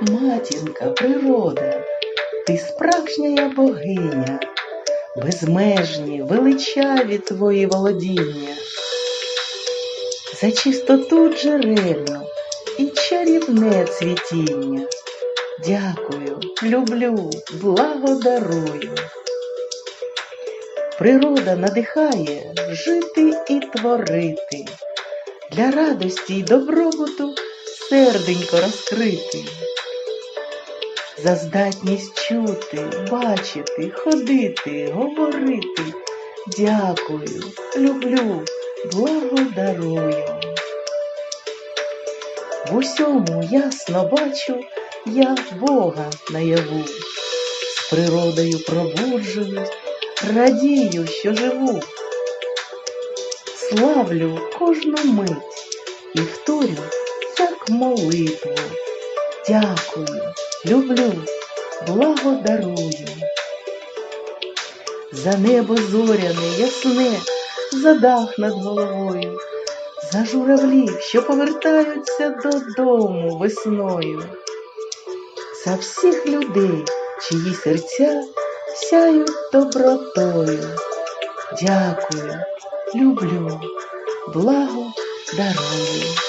матінка, природа, ти справжня богиня, безмежні, величаві твої володіння. За чистоту джерельну і чарівне цвітіння. Дякую, люблю, благодарую. Природа надихає жити і творити, для радості й добробуту серденько розкрити, за здатність чути, бачити, ходити, говорити. Дякую, люблю, благодарую. В усьому ясно бачу я Бога наяву, з природою пробуджуюсь, радію, що живу. Славлю кожну мить і вторю, як молитву. Дякую, люблю, благодарую. За небо зоряне, ясне, за дах над головою, за журавлів, що повертаються додому весною, за всіх людей, чиї серця сяють добротою. Дякую, люблю, благо дарую.